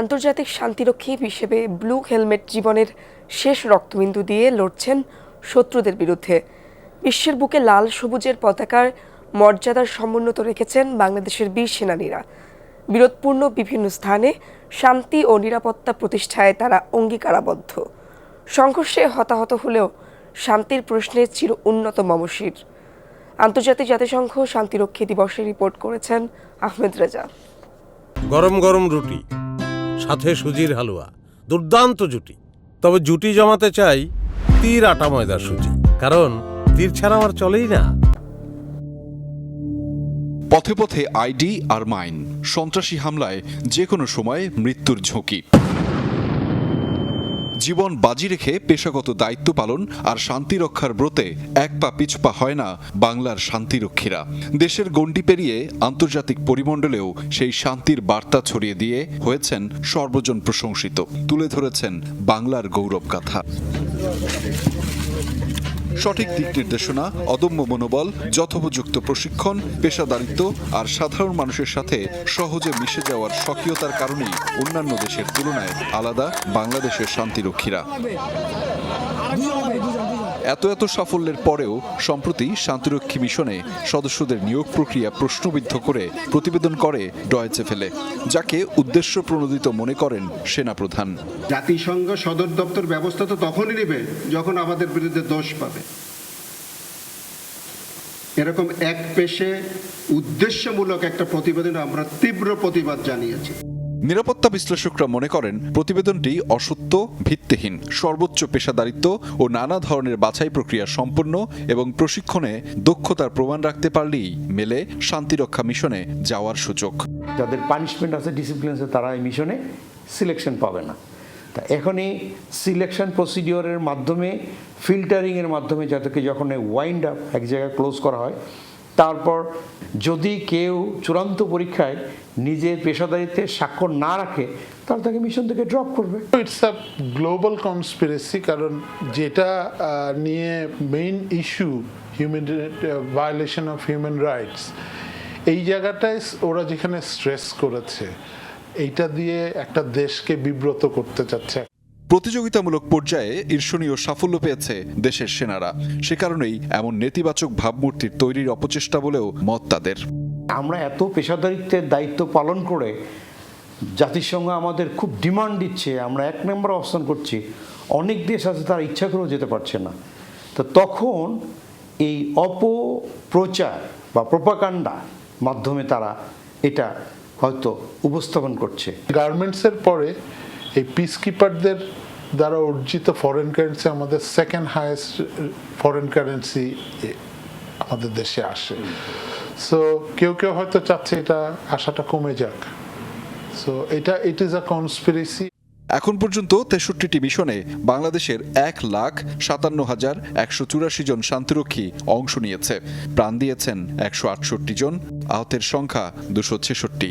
আন্তর্জাতিক শান্তিরক্ষী হিসেবে blue helmet জীবনের শেষ রক্তবিন্দু দিয়ে লড়ছেন শত্রুদের বিরুদ্ধে। বিশ্বের বুকে লাল সবুজের পতাকার মর্যাদার সমুন্নত রেখেছেন বাংলাদেশের বীর সেনানীরা। বিরোধপূর্ণ বিভিন্ন স্থানে শান্তি ও নিরাপত্তা প্রতিষ্ঠায় তারা অঙ্গীকারাবদ্ধ। সংঘর্ষে হতাহত হলেও শান্তির প্রশ্নে চির উন্নত মমশির। আন্তর্জাতিক জাতিসংঘ শান্তিরক্ষী দিবসে রিপোর্ট করেছেন আহমেদ রেজা। গরম গরম রুটি। সাথে সুজির হালুয়া। দুর্দান্ত জুটি। তবে জুটি জমাতে চাই তীর আটা ময়দার সুজি। কারণ তীর ছাড়া আমার চলেই না। পথে পথে আইডি আর মাইন। সন্ত্রাসী হামলায় যে কোনো সময় মৃত্যুর ঝুঁকি। জীবন বাজি রেখে পেশাগত দায়িত্ব পালন আর শান্তি রক্ষার ব্রতে এক পা পিছপা হয় না বাংলার শান্তিরক্ষীরা। দেশের গণ্ডি পেরিয়ে আন্তর্জাতিক পরিমণ্ডলেও সেই শান্তির বার্তা ছড়িয়ে দিয়ে হয়েছেন সর্বজন প্রশংসিত। তুলে ধরেছেন বাংলার গৌরব গাথা। সঠিক দিক নির্দেশনা, অদম্য মনোবল, যথোপযুক্ত প্রশিক্ষণ, পেশাদারিত্ব আর সাধারণ মানুষের সাথে সহজে মিশে যাওয়ার সক্রিয়তার কারণেই অন্যান্য দেশের তুলনায় আলাদা বাংলাদেশের শান্তিরক্ষীরা। এত এত সাফল্যের পরেও, সম্প্রতি শান্তিরক্ষী মিশনে সদস্যদের নিয়োগ প্রক্রিয়া প্রশ্নবিদ্ধ করে প্রতিবেদন করে ডয়েচে ফেলে যাকে উদ্দেশ্য প্রণোদিত মনে করেন সেনাপ্রধান। জাতিসংঘ সদর দপ্তর ব্যবস্থা তো তখনই নেবে যখন আমাদের বিরুদ্ধে দোষ পাবে। এরকম এক পেশে উদ্দেশ্যমূলক একটা প্রতিবেদন আমরা তীব্র প্রতিবাদ জানিয়েছি। নিরাপত্তা বিশ্লেষকরা মনে করেন প্রতিবেদনটি অসত্য, ভিত্তিহীন, সর্বোচ্চ পেশাদারিত্ব ও নানা ধরনের বাছাই প্রক্রিয়া সম্পন্ন এবং প্রশিক্ষণে দক্ষতার প্রমাণ রাখতে পারলেই মেলে শান্তিরক্ষা মিশনে যাওয়ার সুযোগ। যাদের পানিশমেন্ট আছে ডিসিপ্লিন আছে, তারা এই মিশনে সিলেকশন পাবে না। তা এখন এই সিলেকশন প্রসিডিওরের মাধ্যমে ফিল্টারিংয়ের মাধ্যমে যাদেরকে যখন ওয়াইন্ড আপ এক জায়গায় ক্লোজ করা হয় তারপর যদি কেউ চূড়ান্ত পরীক্ষায় নিজের পেশাদারিত্বে স্বাক্ষর না রাখে, তাহলে তাকে মিশন থেকে ড্রপ করবে। ইটস আ গ্লোবাল কনস্পিরেসি কারণ যেটা নিয়ে main issue human violation of human rights এই জায়গাটায় ওরা যেখানে স্ট্রেস করেছে, এইটা দিয়ে একটা দেশকে বিব্রত করতে চাচ্ছে। প্রতিযোগিতামূলক পর্যায়ে ঈর্ষণীয় সাফল্য পেয়েছে দেশের সেনারা। সে কারণেই এমন নেতিবাচক ভাবমূর্তির তৈরির অপচেষ্টা বলেও মত তাদের। আমরা এত পেশাদারিত্বের দায়িত্ব পালন করে জাতিসংঘ আমাদের খুব ডিমান্ড দিচ্ছে আমরা এক নম্বর অবস্থান করছি অনেক দেশ আছে তারা ইচ্ছা করেও যেতে পারছে না। তো তখন এই অপপ্রচার বা প্রপাকাণ্ডা মাধ্যমে তারা এটা হয়তো উপস্থাপন করছে। গার্মেন্টসের পরে এই পিস কিপারদের দ্বারা অর্জিত ফরেন কারেন্সি আমাদের সেকেন্ড হাইয়েস্ট ফরেন কারেন্সি আমাদের দেশে আসে। সো কেউ কেউ হয়তো চাচ্ছে এটা আশাটা কমে যাক। সো এটা ইট ইজ আ কনস্পিরেসি এখন পর্যন্ত তেষট্টিটি মিশনে বাংলাদেশের এক লাখ সাতান্ন হাজার একশো চুরাশি জন শান্তিরক্ষী অংশ নিয়েছে। প্রাণ দিয়েছেন একশো আটষট্টি জন, আহতের সংখ্যা দুশো ছেষট্টি।